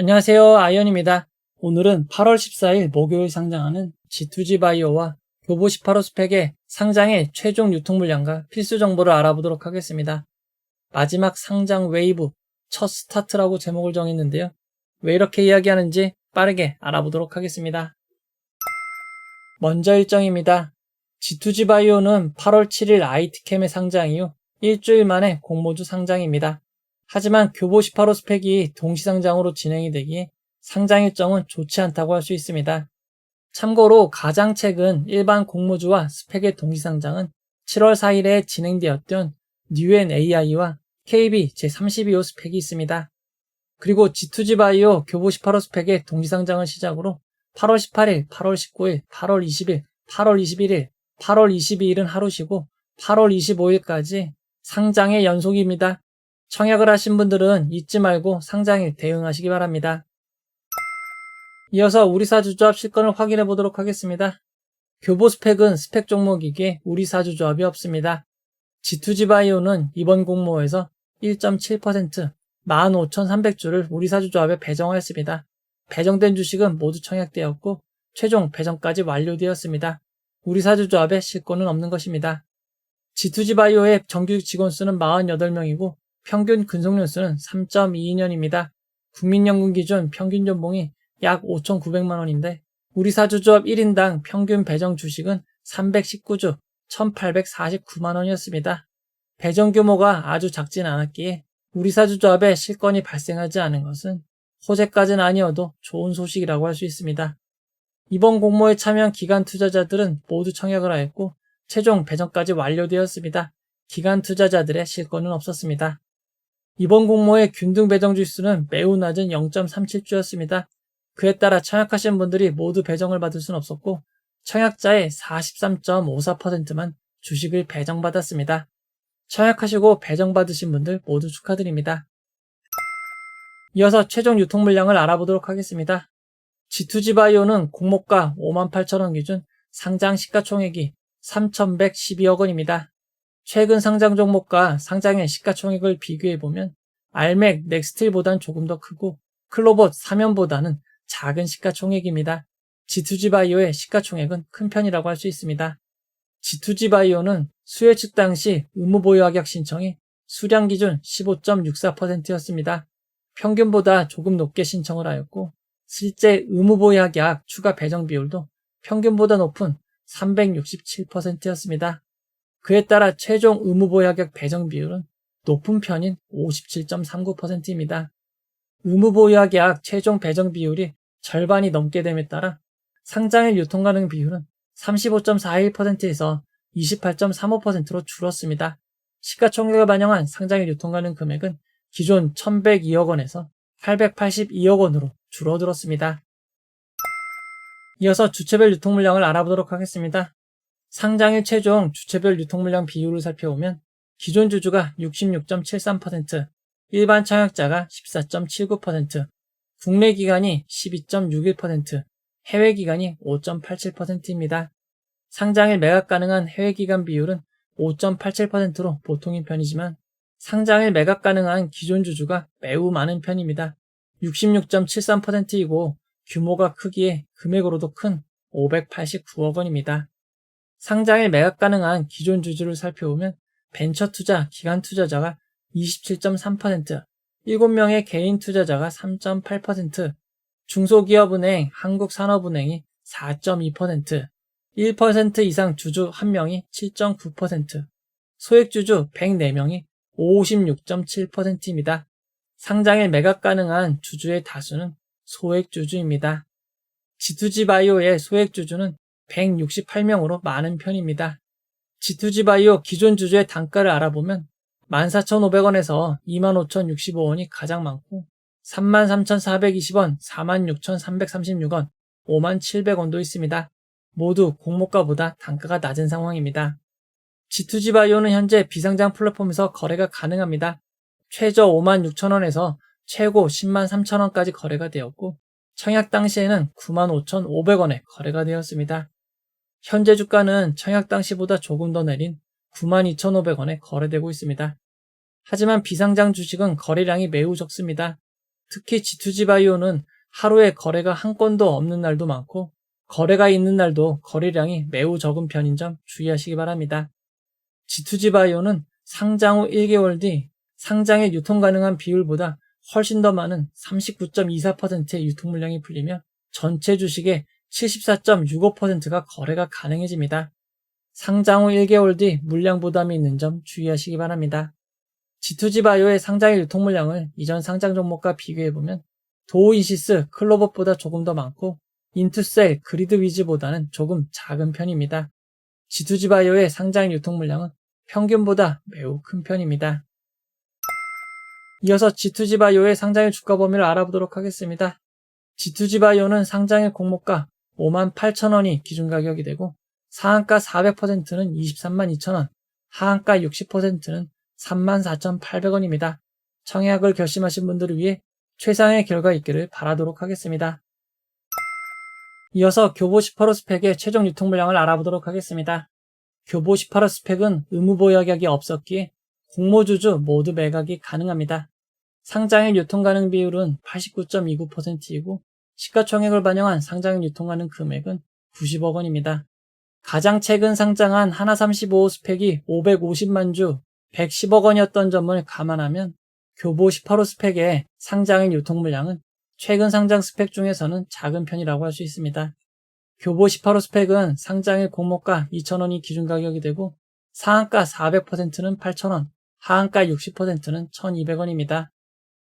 안녕하세요. 아이언입니다. 오늘은 8월 14일 목요일 상장하는 G2G 바이오와 교보 18호 스펙의 상장의 최종 유통 물량과 필수 정보를 알아보도록 하겠습니다. 마지막 상장 웨이브, 첫 스타트라고 제목을 정했는데요. 왜 이렇게 이야기하는지 빠르게 알아보도록 하겠습니다. 먼저 일정입니다. G2G 바이오는 8월 7일 IT캠의 상장 이후 일주일 만에 공모주 상장입니다. 하지만 교보 18호 스펙이 동시상장으로 진행이 되기에 상장 일정은 좋지 않다고 할 수 있습니다. 참고로 가장 최근 일반 공모주와 스펙의 동시상장은 7월 4일에 진행되었던 뉴엔 AI와 KB 제32호 스펙이 있습니다. 그리고 G2G 바이오 교보 18호 스펙의 동시상장을 시작으로 8월 18일, 8월 19일, 8월 20일, 8월 21일, 8월 22일은 하루 쉬고 8월 25일까지 상장의 연속입니다. 청약을 하신 분들은 잊지 말고 상장일 대응하시기 바랍니다. 이어서 우리사 주조합 실권을 확인해 보도록 하겠습니다. 교보 스펙은 스펙 종목이기에 우리사 주조합이 없습니다. G2G 바이오는 이번 공모에서 1.7% 15,300주를 우리사 주조합에 배정하였습니다. 배정된 주식은 모두 청약되었고 최종 배정까지 완료되었습니다. 우리사 주조합에 실권은 없는 것입니다. G2G 바이오의 정규 직원 수는 48명이고 평균 근속년 수는 3.22년입니다. 국민연금 기준 평균 연봉이 약 5,900만 원인데 우리 사주조합 1인당 평균 배정 주식은 319주 1,849만 원이었습니다. 배정 규모가 아주 작진 않았기에 우리 사주조합에 실권이 발생하지 않은 것은 호재까지는 아니어도 좋은 소식이라고 할 수 있습니다. 이번 공모에 참여한 기관 투자자들은 모두 청약을 하였고 최종 배정까지 완료되었습니다. 기관 투자자들의 실권은 없었습니다. 이번 공모의 균등 배정 주수는 매우 낮은 0.37주였습니다. 그에 따라 청약하신 분들이 모두 배정을 받을 수는 없었고 청약자의 43.54%만 주식을 배정받았습니다. 청약하시고 배정받으신 분들 모두 축하드립니다. 이어서 최종 유통 물량을 알아보도록 하겠습니다. G2G 바이오는 공모가 58,000원 기준 상장 시가총액이 3,112억 원입니다. 최근 상장 종목과 상장의 시가총액을 비교해보면 알맥, 넥스틸보단 조금 더 크고 클로봇, 사면보다는 작은 시가총액입니다. G2G 바이오의 시가총액은 큰 편이라고 할 수 있습니다. G2G 바이오는 수요 측 당시 의무 보유하격 신청이 수량 기준 15.64%였습니다. 평균보다 조금 높게 신청을 하였고 실제 의무 보유하격 추가 배정 비율도 평균보다 높은 367%였습니다. 그에 따라 최종 의무보유하격 배정 비율은 높은 편인 57.39%입니다. 의무보유하격 최종 배정 비율이 절반이 넘게 됨에 따라 상장일 유통 가능 비율은 35.41%에서 28.35%로 줄었습니다. 시가총액을 반영한 상장일 유통 가능 금액은 기존 1102억 원에서 882억 원으로 줄어들었습니다. 이어서 주체별 유통 물량을 알아보도록 하겠습니다. 상장일 최종 주체별 유통 물량 비율을 살펴보면 기존 주주가 66.73%, 일반 청약자가 14.79%, 국내 기관이 12.61%, 해외 기관이 5.87%입니다. 상장일 매각 가능한 해외 기관 비율은 5.87%로 보통인 편이지만 상장일 매각 가능한 기존 주주가 매우 많은 편입니다. 66.73%이고 규모가 크기에 금액으로도 큰 589억 원입니다. 상장일 매각 가능한 기존 주주를 살펴보면 벤처 투자, 기관 투자자가 27.3%, 7명의 개인 투자자가 3.8%, 중소기업은행, 한국산업은행이 4.2%, 1% 이상 주주 1명이 7.9%, 소액주주 104명이 56.7%입니다. 상장일 매각 가능한 주주의 다수는 소액주주입니다. G2G 바이오의 소액주주는 168명으로 많은 편입니다. G2G 바이오 기존 주주의 단가를 알아보면 14,500원에서 25,065원이 가장 많고 33,420원, 46,336원, 57,700원도 있습니다. 모두 공모가보다 단가가 낮은 상황입니다. G2G 바이오는 현재 비상장 플랫폼에서 거래가 가능합니다. 최저 56,000원에서 최고 10만 3천원까지 거래가 되었고 청약 당시에는 9만 5,500원에 거래가 되었습니다. 현재 주가는 청약 당시보다 조금 더 내린 9만 2,500원에 거래되고 있습니다. 하지만 비상장 주식은 거래량이 매우 적습니다. 특히 G2G 바이오는 하루에 거래가 한 건도 없는 날도 많고 거래가 있는 날도 거래량이 매우 적은 편인 점 주의하시기 바랍니다. G2G 바이오는 상장 후 1개월 뒤 상장에 유통 가능한 비율보다 훨씬 더 많은 39.24%의 유통 물량이 풀리며 전체 주식의 74.65%가 거래가 가능해집니다. 상장 후 1개월 뒤 물량 부담이 있는 점 주의하시기 바랍니다. G2G 바이오의 상장의 유통 물량을 이전 상장 종목과 비교해보면 도우 인시스, 클로버보다 조금 더 많고 인투셀, 그리드 위즈보다는 조금 작은 편입니다. G2G 바이오의 상장 유통 물량은 평균보다 매우 큰 편입니다. 이어서 G2G 바이오의 상장의 주가 범위를 알아보도록 하겠습니다. G2G 바이오는 상장의 공모가 58,000원이 기준 가격이 되고 상한가 400%는 23만 2천원, 하한가 60%는 34,800원입니다. 청약을 결심하신 분들을 위해 최상의 결과 있기를 바라도록 하겠습니다. 이어서 교보 18호 스펙의 최종 유통 물량을 알아보도록 하겠습니다. 교보 18호 스펙은 의무 보유약이 없었기에 공모주주 모두 매각이 가능합니다. 상장일 유통 가능 비율은 89.29%이고 시가총액을 반영한 상장일 유통 가능 금액은 90억 원입니다. 가장 최근 상장한 하나 35호 스펙이 550만 주 110억 원이었던 점을 감안하면 교보 18호 스펙의 상장일 유통 물량은 최근 상장 스펙 중에서는 작은 편이라고 할 수 있습니다. 교보 18호 스펙은 상장일 공모가 2,000원이 기준 가격이 되고 상한가 400%는 8,000원, 하한가 60%는 1,200원입니다.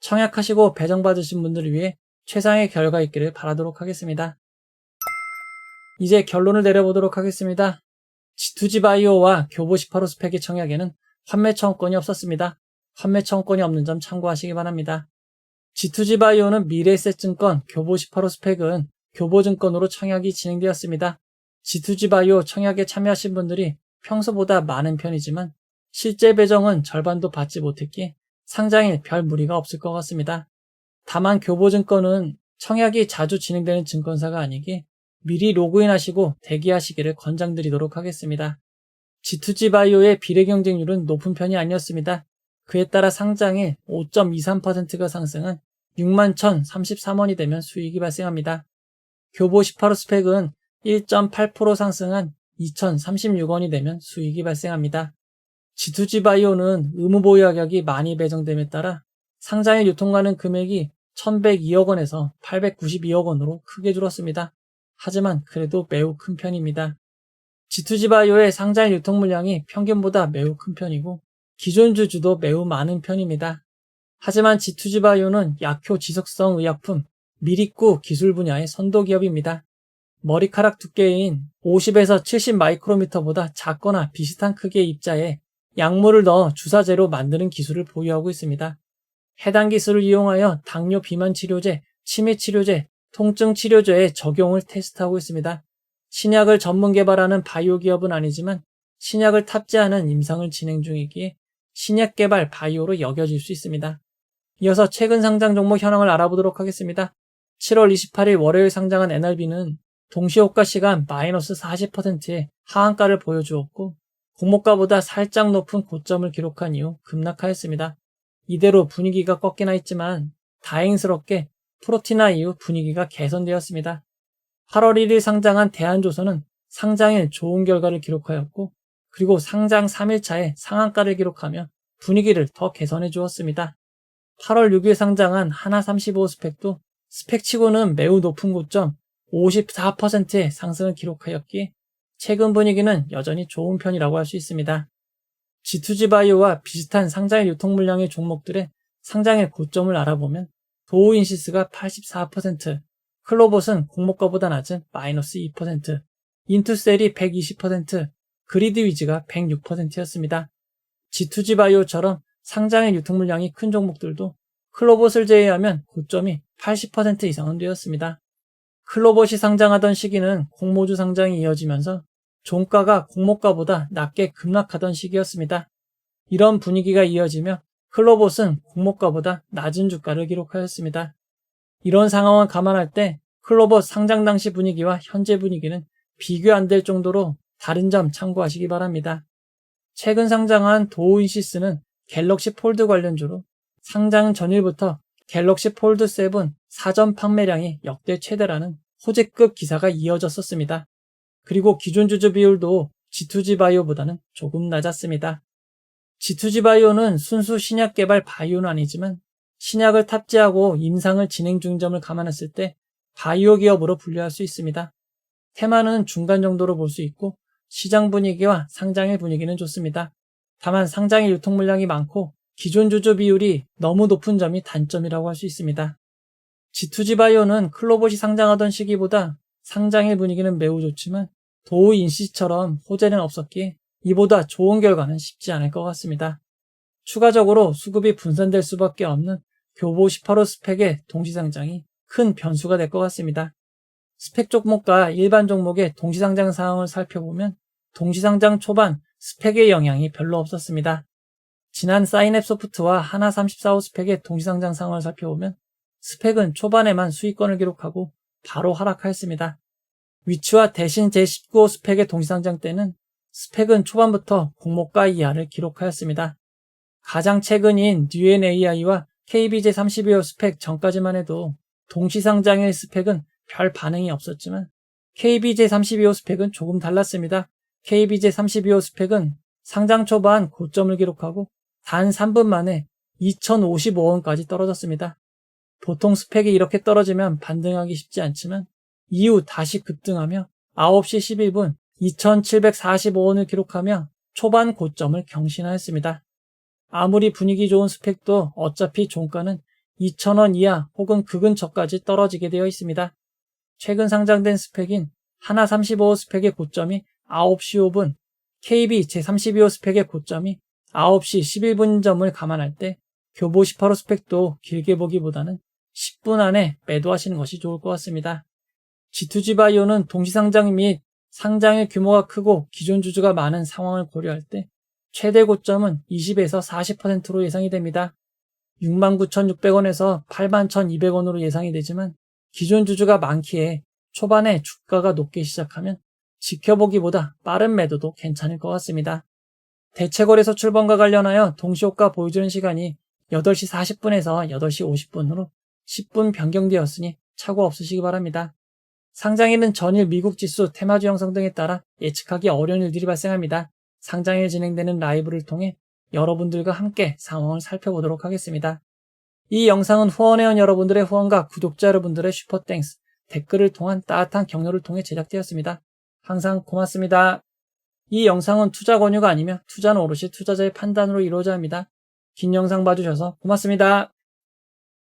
청약하시고 배정받으신 분들을 위해 최상의 결과 있기를 바라도록 하겠습니다. 이제 결론을 내려보도록 하겠습니다. G2G 바이오와 교보 18호 스펙의 청약에는 환매 청권이 없었습니다. 환매 청권이 없는 점 참고하시기 바랍니다. G2G 바이오는 미래에셋증권 교보 18호 스펙은 교보증권으로 청약이 진행되었습니다. G2G 바이오 청약에 참여하신 분들이 평소보다 많은 편이지만 실제 배정은 절반도 받지 못했기에 상장에 별 무리가 없을 것 같습니다. 다만 교보증권은 청약이 자주 진행되는 증권사가 아니기에 미리 로그인하시고 대기하시기를 권장드리도록 하겠습니다. G2G 바이오의 비례 경쟁률은 높은 편이 아니었습니다. 그에 따라 상장에 5.23%가 상승한 61,033원이 되면 수익이 발생합니다. 교보 18호 스펙은 1.8% 상승한 2,036원이 되면 수익이 발생합니다. G2G 바이오는 의무 보유 가격이 많이 배정됨에 따라 상장에 유통가는 금액이 1,102억 원에서 892억 원으로 크게 줄었습니다. 하지만 그래도 매우 큰 편입니다. G2G 바이오의 상장 유통 물량이 평균보다 매우 큰 편이고 기존 주주도 매우 많은 편입니다. 하지만 G2G 바이오는 약효 지속성 의약품, 미립구 기술 분야의 선도 기업입니다. 머리카락 두께인 50에서 70 마이크로미터보다 작거나 비슷한 크기의 입자에 약물을 넣어 주사제로 만드는 기술을 보유하고 있습니다. 해당 기술을 이용하여 당뇨 비만 치료제, 치매 치료제, 통증 치료제의 적용을 테스트하고 있습니다. 신약을 전문 개발하는 바이오 기업은 아니지만 신약을 탑재하는 임상을 진행 중이기에 신약 개발 바이오로 여겨질 수 있습니다. 이어서 최근 상장 종목 현황을 알아보도록 하겠습니다. 7월 28일 월요일 상장한 NRB는 동시호가 시간 마이너스 40%의 하한가를 보여주었고 공모가보다 살짝 높은 고점을 기록한 이후 급락하였습니다. 이대로 분위기가 꺾이나 했지만 다행스럽게 프로티나 이후 분위기가 개선되었습니다. 8월 1일 상장한 대한조선은 상장일 좋은 결과를 기록하였고 그리고 상장 3일차에 상한가를 기록하며 분위기를 더 개선해 주었습니다. 8월 6일 상장한 하나 35 스펙도 스펙치고는 매우 높은 고점 54%의 상승을 기록하였기에 최근 분위기는 여전히 좋은 편이라고 할 수 있습니다. G2G 바이오와 비슷한 상장일 유통 물량의 종목들의 상장의 고점을 알아보면 도우 인시스가 84%, 클로봇은 공모가보다 낮은 마이너스 2%, 인투셀이 120%, 그리드 위즈가 106%였습니다. G2G 바이오처럼 상장의 유통 물량이 큰 종목들도 클로봇을 제외하면 고점이 80% 이상은 되었습니다. 클로봇이 상장하던 시기는 공모주 상장이 이어지면서 종가가 공모가보다 낮게 급락하던 시기였습니다. 이런 분위기가 이어지며 클로봇은 공모가보다 낮은 주가를 기록하였습니다. 이런 상황을 감안할 때 클로봇 상장 당시 분위기와 현재 분위기는 비교 안 될 정도로 다른 점 참고하시기 바랍니다. 최근 상장한 도우인시스는 갤럭시 폴드 관련주로 상장 전일부터 갤럭시 폴드 7 사전 판매량이 역대 최대라는 호재급 기사가 이어졌었습니다. 그리고 기존 주주 비율도 G2G 바이오보다는 조금 낮았습니다. G2G 바이오는 순수 신약 개발 바이오는 아니지만 신약을 탑재하고 임상을 진행 중인 점을 감안했을 때 바이오 기업으로 분류할 수 있습니다. 테마는 중간 정도로 볼 수 있고 시장 분위기와 상장의 분위기는 좋습니다. 다만 상장의 유통 물량이 많고 기존 주주 비율이 너무 높은 점이 단점이라고 할 수 있습니다. G2G 바이오는 클로봇이 상장하던 시기보다 상장의 분위기는 매우 좋지만 도우 인시처럼 호재는 없었기에 이보다 좋은 결과는 쉽지 않을 것 같습니다. 추가적으로 수급이 분산될 수밖에 없는 교보 18호 스펙의 동시상장이 큰 변수가 될 것 같습니다. 스펙 종목과 일반 종목의 동시상장 상황을 살펴보면 동시상장 초반 스펙의 영향이 별로 없었습니다. 지난 사인앱 소프트와 하나 34호 스펙의 동시상장 상황을 살펴보면 스펙은 초반에만 수익권을 기록하고 바로 하락하였습니다. 위치와 대신 제19호 스펙의 동시상장 때는 스펙은 초반부터 공모가 이하를 기록하였습니다. 가장 최근인 뉴엔AI와 KBJ32호 스펙 전까지만 해도 동시상장의 스펙은 별 반응이 없었지만 KBJ32호 스펙은 조금 달랐습니다. KBJ32호 스펙은 상장 초반 고점을 기록하고 단 3분 만에 2,055원까지 떨어졌습니다. 보통 스펙이 이렇게 떨어지면 반등하기 쉽지 않지만 이후 다시 급등하며 9시 11분 2,745원을 기록하며 초반 고점을 경신하였습니다. 아무리 분위기 좋은 스펙도 어차피 종가는 2,000원 이하 혹은 그 근처까지 떨어지게 되어 있습니다. 최근 상장된 스펙인 하나 35호 스펙의 고점이 9시 5분, KB 제32호 스펙의 고점이 9시 11분 점을 감안할 때 교보 18호 스펙도 길게 보기보다는 10분 안에 매도하시는 것이 좋을 것 같습니다. G2G 바이오는 동시상장 및 상장의 규모가 크고 기존 주주가 많은 상황을 고려할 때 최대 고점은 20에서 40%로 예상이 됩니다. 69,600원에서 81,200원으로 예상이 되지만 기존 주주가 많기에 초반에 주가가 높게 시작하면 지켜보기보다 빠른 매도도 괜찮을 것 같습니다. 대체거래소 출범과 관련하여 동시효과 보여주는 시간이 8시 40분에서 8시 50분으로 10분 변경되었으니 착오 없으시기 바랍니다. 상장일은 전일 미국 지수, 테마주 형성 등에 따라 예측하기 어려운 일들이 발생합니다. 상장일 진행되는 라이브를 통해 여러분들과 함께 상황을 살펴보도록 하겠습니다. 이 영상은 후원회원 여러분들의 후원과 구독자 여러분들의 슈퍼땡스, 댓글을 통한 따뜻한 격려를 통해 제작되었습니다. 항상 고맙습니다. 이 영상은 투자 권유가 아니며 투자는 오롯이 투자자의 판단으로 이루어져야 합니다. 긴 영상 봐주셔서 고맙습니다.